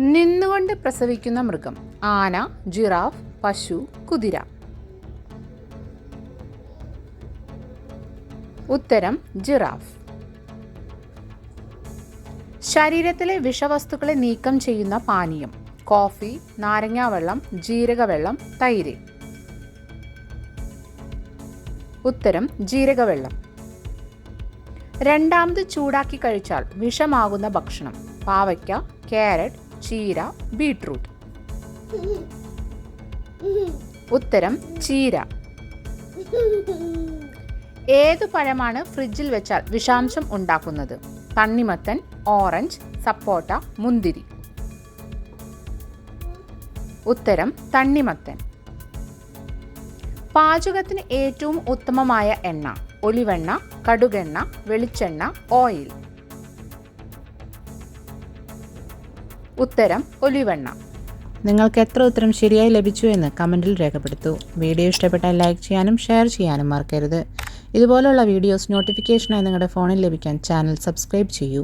നിന്നുകൊണ്ട് പ്രസവിക്കുന്ന മൃഗം. ആന ജിറാഫ് പശു കുതിര. ഉത്തരം ജിറാഫ്. ശരീരത്തിലെ വിഷവസ്തുക്കളെ നീക്കം ചെയ്യുന്ന പാനീയം. കോഫി നാരങ്ങാവെള്ളം ജീരകവെള്ളം തൈര്. ഉത്തരം ജീരകവെള്ളം. രണ്ടാമത് ചൂടാക്കി കഴിച്ചാൽ വിഷമാകുന്ന ഭക്ഷണം. പാവയ്ക്ക ക്യാരറ്റ് ചീര ബീട്രൂട്ട്. ഉത്തരം ചീര. ഏതു പഴമാണ് ഫ്രിഡ്ജിൽ വെച്ചാൽ വിഷാംശം ഉണ്ടാക്കുന്നത്? തണ്ണിമത്തൻ ഓറഞ്ച് സപ്പോട്ട മുന്തിരി. ഉത്തരം തണ്ണിമത്തൻ. പാചകത്തിന് ഏറ്റവും ഉത്തമമായ എണ്ണ ഒലിവെണ്ണ കടുകെണ്ണ വെളിച്ചെണ്ണ ഓയിൽ. ഉത്തരം ഒലിവെണ്ണ. നിങ്ങൾക്ക് എത്ര ഉത്തരം ശരിയായി ലഭിച്ചു എന്ന് കമന്റിൽ രേഖപ്പെടുത്തൂ. വീഡിയോ ഇഷ്ടപ്പെട്ടാൽ ലൈക്ക് ചെയ്യാനും ഷെയർ ചെയ്യാനും മറക്കരുത്. ഇതുപോലുള്ള വീഡിയോസ് നോട്ടിഫിക്കേഷനായി നിങ്ങളുടെ ഫോണിൽ ലഭിക്കാൻ ചാനൽ സബ്സ്ക്രൈബ് ചെയ്യൂ.